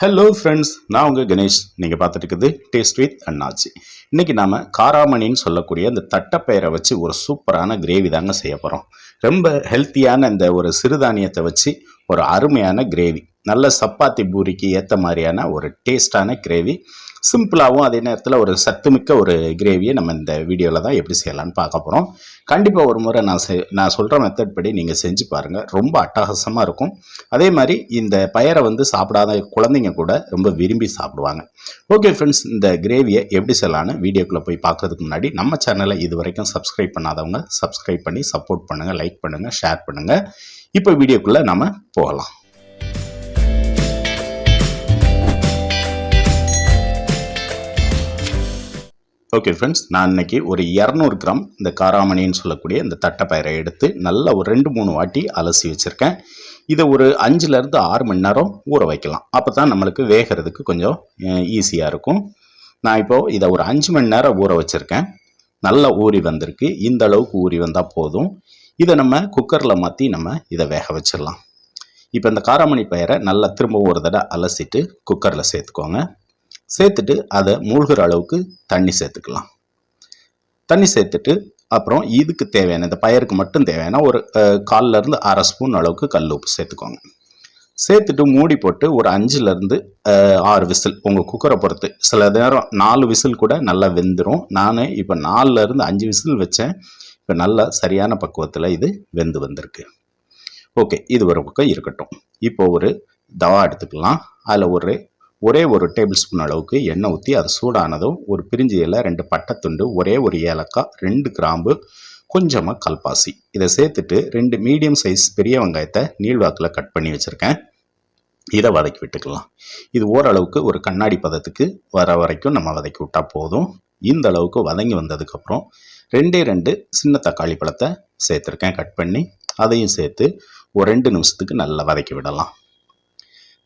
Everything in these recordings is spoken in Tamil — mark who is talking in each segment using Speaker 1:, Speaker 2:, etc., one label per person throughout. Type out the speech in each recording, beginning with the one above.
Speaker 1: ஹலோ ஃப்ரெண்ட்ஸ் நான் உங்கள் கணேஷ். நீங்கள் பார்த்துட்டு இருக்குது டேஸ்ட் வித் அண்ணாச்சி இன்றைக்கி நாம் காராமணின்னு சொல்லக்கூடிய இந்த தட்டைப்பயிரை வச்சு ஒரு சூப்பரான கிரேவி தாங்க செய்ய போகிறோம் ரொம்ப ஹெல்த்தியான இந்த ஒரு சிறுதானியத்தை வச்சு ஒரு அருமையான கிரேவி நல்ல சப்பாத்தி பூரிக்கு ஏற்ற மாதிரியான ஒரு டேஸ்டான கிரேவி சிம்பிளாகவும் அதே நேரத்தில் ஒரு சத்துமிக்க ஒரு கிரேவியை நம்ம இந்த வீடியோவில் தான் எப்படி செய்யலான்னு பார்க்க போகிறோம் கண்டிப்பாக ஒரு முறை நான் செ நான் சொல்கிற மெத்தட் படி நீங்கள் செஞ்சு பாருங்கள் ரொம்ப அட்டகாசமாக இருக்கும். அதே மாதிரி இந்த பயரை வந்து சாப்பிடாத குழந்தைங்க கூட ரொம்ப விரும்பி சாப்பிடுவாங்க. ஓகே ஃப்ரெண்ட்ஸ் இந்த கிரேவியை எப்படி செய்யலான்னு வீடியோக்குள்ளே போய் பார்க்கறதுக்கு முன்னாடி நம்ம சேனலை இது வரைக்கும் சப்ஸ்கிரைப் பண்ணாதவங்க சப்ஸ்கிரைப் பண்ணி சப்போர்ட் பண்ணுங்கள் லைக் பண்ணுங்கள் ஷேர் பண்ணுங்கள் இப்போ வீடியோக்குள்ளே நம்ம போகலாம். ஓகே ஃப்ரெண்ட்ஸ் நான் இன்னைக்கு ஒரு இரநூறு கிராம் இந்த காராமணின்னு சொல்லக்கூடிய இந்த தட்டைப்பயிரை எடுத்து நல்லா ஒரு ரெண்டு மூணு வாட்டி அலசி வச்சுருக்கேன். இதை ஒரு அஞ்சுலேருந்து ஆறு மணி நேரம் ஊற வைக்கலாம். அப்போ தான் நம்மளுக்கு வேகிறதுக்கு கொஞ்சம் ஈஸியாக இருக்கும். நான் இப்போது இதை ஒரு அஞ்சு மணி நேரம் ஊற வச்சுருக்கேன். நல்லா ஊறி வந்திருக்கு. இந்த அளவுக்கு ஊறி வந்தால் போதும். இதை நம்ம குக்கரில் மாற்றி நம்ம இதை வேக வச்சிடலாம். இப்போ இந்த காராமணி பயிரை நல்லா திரும்ப ஒரு தடவை அலசிட்டு குக்கரில் சேர்த்துக்கோங்க. சேர்த்துட்டு அதை மூழ்கிற அளவுக்கு தண்ணி சேர்த்துக்கலாம். தண்ணி சேர்த்துட்டு அப்புறம் இதுக்கு தேவையான இந்த பயிருக்கு மட்டும் தேவையான ஒரு கால்லேருந்து இருந்து அரை ஸ்பூன் அளவுக்கு கல் உப்பு சேர்த்துக்கோங்க. சேர்த்துட்டு மூடி போட்டு ஒரு அஞ்சுலேருந்து ஆறு விசில் உங்கள் குக்கரை பொறுத்து. சில நேரம் நாலு விசில் கூட நல்லா வெந்துடும் நான் இப்போ நாலுலேருந்து அஞ்சு விசில் வச்சேன். இப்போ நல்லா சரியான பக்குவத்தில் இது வெந்து வந்திருக்கு. ஓகே இது ஒரு பக்கம் இருக்கட்டும். இப்போ ஒரு தவா எடுத்துக்கலாம். அதில் ஒரு ஒரே ஒரு டேபிள் ஸ்பூன் அளவுக்கு எண்ணெய் ஊற்றி அது சூடானதும் ஒரு பிரிஞ்சி இலை ரெண்டு பட்டைத்துண்டு ஒரே ஒரு ஏலக்காய் ரெண்டு கிராம்பு கொஞ்சமாக கல்பாசி. இதை சேர்த்துட்டு ரெண்டு மீடியம் சைஸ் பெரிய வெங்காயத்தை நீள்வாக்கில் கட் பண்ணி வச்சுருக்கேன். இதை வதக்கி விட்டுக்கலாம். இது ஓரளவுக்கு ஒரு கண்ணாடி பதத்துக்கு வர வரைக்கும் நம்ம வதக்கி விட்டால் போதும். இந்த அளவுக்கு வதங்கி வந்ததுக்கப்புறம் ரெண்டே ரெண்டு சின்ன தக்காளி பழத்தை சேர்த்துருக்கேன் கட் பண்ணி. அதையும் சேர்த்து ஒரு ரெண்டு நிமிஷத்துக்கு நல்லா வதக்கி விடலாம்.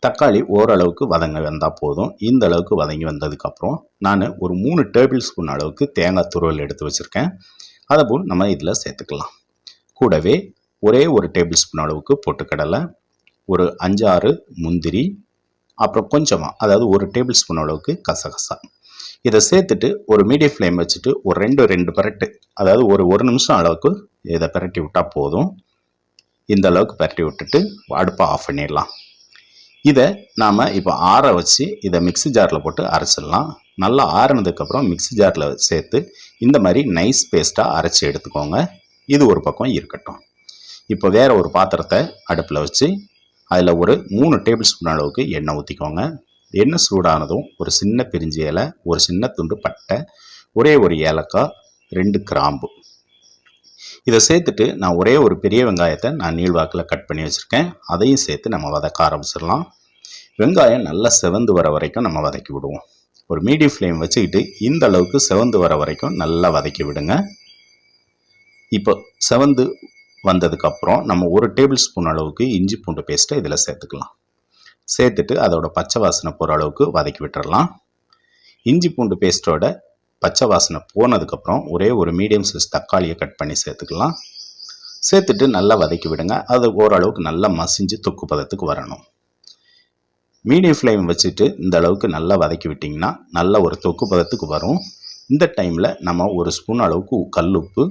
Speaker 1: தக்காளி ஓரளவுக்கு வதங்க வந்தால் போதும். இந்த அளவுக்கு வதங்கி வந்ததுக்கப்புறம் நான் ஒரு மூணு டேபிள் ஸ்பூன் அளவுக்கு தேங்காய் துருவல் எடுத்து வச்சுருக்கேன். அதை போல் நம்ம இதில் சேர்த்துக்கலாம். கூடவே ஒரே ஒரு டேபிள் ஸ்பூன் அளவுக்கு பொட்டுக்கடலை ஒரு அஞ்சாறு முந்திரி அப்புறம் கொஞ்சமாக அதாவது ஒரு டேபிள் ஸ்பூன் அளவுக்கு கசகசா. இதை சேர்த்துட்டு ஒரு மீடியம் ஃப்ளேம் வச்சுட்டு ஒரு ரெண்டு ரெண்டு பரட்டு அதாவது ஒரு ஒரு நிமிஷம் அளவுக்கு இதை பிரட்டி விட்டால் போதும். இந்த அளவுக்கு பிரட்டி விட்டுட்டு அடுப்பை ஆஃப் பண்ணிடலாம். இதை நாம் இப்போ ஆற வச்சு இதை மிக்ஸி ஜாரில் போட்டு அரைச்சிடலாம். நல்லா ஆறினதுக்கப்புறம் மிக்ஸி ஜாரில் சேர்த்து இந்த மாதிரி நைஸ் பேஸ்ட்டாக அரைச்சி எடுத்துக்கோங்க. இது ஒரு பக்கம் இருக்கட்டும். இப்போ வேறு ஒரு பாத்திரத்தை அடுப்பில் வச்சு அதில் ஒரு மூணு டேபிள் ஸ்பூன் அளவுக்கு எண்ணெய் ஊற்றிக்கோங்க எண்ணெய் சூடானதும் ஒரு சின்ன பிரிஞ்சி இலை ஒரு சின்ன துண்டு பட்டை ஒரே ஒரு ஏலக்காய் ரெண்டு கிராம்பு. இதை சேர்த்துட்டு நான் ஒரே ஒரு பெரிய வெங்காயத்தை நான் நீள்வாக்கில் கட் பண்ணி வச்சுருக்கேன். அதையும் சேர்த்து நம்ம வதக்க ஆரம்பிச்சிடலாம். வெங்காயம் நல்லா செவந்து வர வரைக்கும் நம்ம வதக்கி விடுவோம். ஒரு மீடியம் ஃப்ளேம் வச்சுக்கிட்டு இந்த அளவுக்கு செவந்து வர வரைக்கும் நல்லா வதக்கி விடுங்க. இப்போ செவந்து வந்ததுக்கப்புறம் நம்ம ஒரு டேபிள் ஸ்பூன் அளவுக்கு இஞ்சி பூண்டு பேஸ்ட்டை இதில் சேர்த்துக்கலாம். சேர்த்துட்டு அதோட பச்சை வாசனை போகிற அளவுக்கு வதக்கி விட்டுறலாம். இஞ்சி பூண்டு பேஸ்ட்டோட பச்சை வாசனை போனதுக்கப்புறம் ஒரே ஒரு மீடியம் சைஸ் தக்காளியை கட் பண்ணி சேர்த்துக்கலாம். சேர்த்துட்டு நல்லா வதக்கி விடுங்க. அது ஓரளவுக்கு நல்லா மசிஞ்சு தொக்கு பதத்துக்கு வரணும். மீடியம் ஃப்ளேம் வச்சுட்டு இந்த அளவுக்கு நல்லா வதக்கி விட்டிங்கன்னா நல்ல ஒரு தொக்கு பதத்துக்கு வரும். இந்த டைமில் நம்ம ஒரு ஸ்பூன் அளவுக்கு கல் உப்பு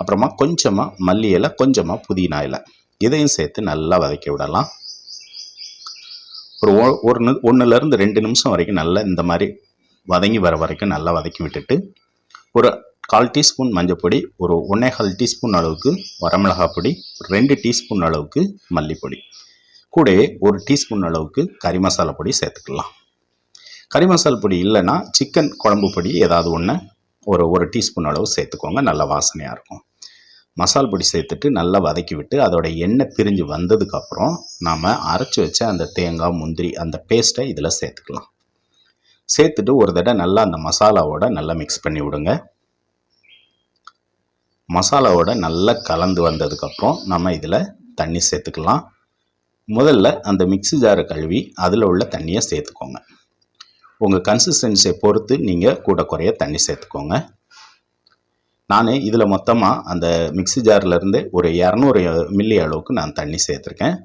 Speaker 1: அப்புறமா கொஞ்சமாக மல்லி இலை கொஞ்சமாக புதினா இலை. இதையும் சேர்த்து நல்லா வதக்கி விடலாம். ஒரு ஒன்றுலேருந்து ஒரு ரெண்டு நிமிஷம் வரைக்கும் நல்லா இந்த மாதிரி வதங்கி வர வரைக்கும் நல்லா வதக்கி விட்டுட்டு ஒரு கால் டீஸ்பூன் மஞ்சப்பொடி ஒரு ஒன்றேகால் டீஸ்பூன் அளவுக்கு வரமிளகா பொடி ஒரு ரெண்டு டீஸ்பூன் அளவுக்கு மல்லிப்பொடி கூடவே ஒரு டீஸ்பூன் அளவுக்கு கறி மசாலா பொடி சேர்த்துக்கலாம். கறி மசாலா பொடி இல்லைன்னா சிக்கன் குழம்பு பொடி ஏதாவது ஒன்று ஒரு ஒரு டீஸ்பூன் அளவு சேர்த்துக்கோங்க நல்ல வாசனையாக இருக்கும். மசால் பொடி சேர்த்துட்டு நல்லா வதக்கி விட்டு அதோட எண்ணெய் பிரிஞ்சு வந்ததுக்கப்புறம் நாம் அரைச்சி வச்ச அந்த தேங்காய் முந்திரி அந்த பேஸ்ட்டை இதில் சேர்த்துக்கலாம். சேர்த்துட்டு ஒரு தடவை நல்லா அந்த மசாலாவோட நல்லா மிக்ஸ் பண்ணி விடுங்க. மசாலாவோட நல்லா கலந்து வந்ததுக்கப்புறம் நம்ம இதில் தண்ணி சேர்த்துக்கலாம். முதல்ல அந்த மிக்ஸி ஜாரை கழுவி அதில் உள்ள தண்ணியை சேர்த்துக்கோங்க. உங்கள் கன்சிஸ்டன்சியை பொறுத்து நீங்கள் கூட குறைய தண்ணி சேர்த்துக்கோங்க. நான் இதில் மொத்தமாக அந்த மிக்ஸி ஜார்லேருந்து ஒரு இரநூறு மில்லி அளவுக்கு நான் தண்ணி சேர்த்துருக்கேன்.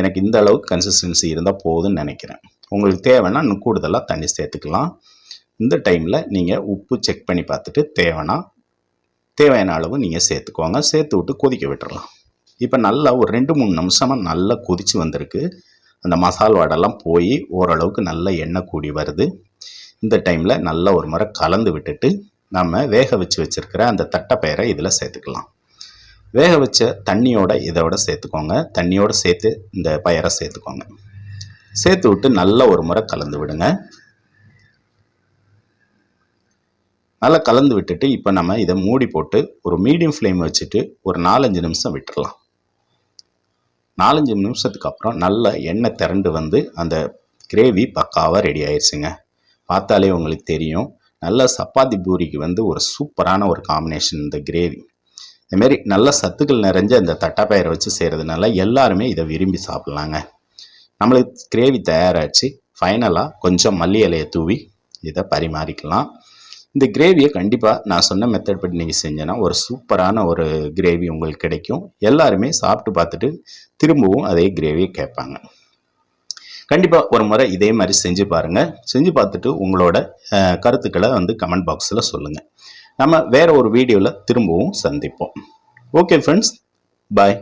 Speaker 1: எனக்கு இந்த அளவுக்கு கன்சிஸ்டன்சி இருந்தால் போதும்னு நினைக்கிறேன். உங்களுக்கு தேவைன்னா இன்னும் கூடுதலாக தண்ணி சேர்த்துக்கலாம். இந்த டைமில் நீங்கள் உப்பு செக் பண்ணி பார்த்துட்டு தேவைன்னா தேவையான அளவு நீங்கள் சேர்த்துக்கோங்க. சேர்த்து விட்டு கொதிக்க விட்டுறலாம். இப்போ நல்லா ஒரு ரெண்டு மூணு நிமிஷமாக நல்லா கொதிச்சு வந்திருக்கு. அந்த மசால் வாடெல்லாம் போய் ஓரளவுக்கு நல்ல எண்ணெய் கூடி வருது. இந்த டைமில் நல்லா ஒரு முறை கலந்து விட்டுட்டு நம்ம வேக வச்சு வச்சுருக்கிற அந்த தட்டைப்பயிரை இதில் சேர்த்துக்கலாம். வேக வச்ச தண்ணியோட இதோட சேர்த்துக்கோங்க. தண்ணியோடு சேர்த்து இந்த பயரை சேர்த்துக்கோங்க. சேர்த்து விட்டு நல்லா ஒரு முறை கலந்து விடுங்க. நல்லா கலந்து விட்டுட்டு இப்போ நம்ம இதை மூடி போட்டு ஒரு மீடியம் ஃப்ளேம் வச்சுட்டு ஒரு நாலஞ்சு நிமிஷம் விட்டுடலாம் நாலஞ்சு நிமிஷத்துக்கு அப்புறம் நல்ல எண்ணெய் திரண்டு வந்து அந்த கிரேவி பக்காவாக ரெடி ஆயிடுச்சுங்க பார்த்தாலே உங்களுக்கு தெரியும். நல்ல சப்பாத்தி பூரிக்கு வந்து ஒரு சூப்பரான ஒரு காம்பினேஷன் இந்த கிரேவி இதுமாரி நல்ல சத்துக்கள் நிறைஞ்ச இந்த தட்டைப்பயிரை வச்சு செய்கிறதுனால எல்லாருமே இதை விரும்பி சாப்பிட்லாங்க. நம்மளுக்கு கிரேவி தயாராச்சு. ஃபைனலாக கொஞ்சம் மல்லி இலையை தூவி இதை பரிமாறிக்கலாம். இந்த கிரேவியை கண்டிப்பாக நான் சொன்ன மெத்தட் படி நீங்கள் செஞ்சேன்னா ஒரு சூப்பரான ஒரு கிரேவி உங்களுக்கு கிடைக்கும். எல்லாருமே சாப்பிட்டு பார்த்துட்டு திரும்பவும் அதே கிரேவியை கேட்பாங்க. கண்டிப்பாக ஒரு முறை இதே மாதிரி செஞ்சு பாருங்கள் செஞ்சு பார்த்துட்டு உங்களோட கருத்துக்களை வந்து கமெண்ட் பாக்ஸில் சொல்லுங்கள் நம்ம வேறு ஒரு வீடியோவில் திரும்பவும் சந்திப்போம். Okay friends bye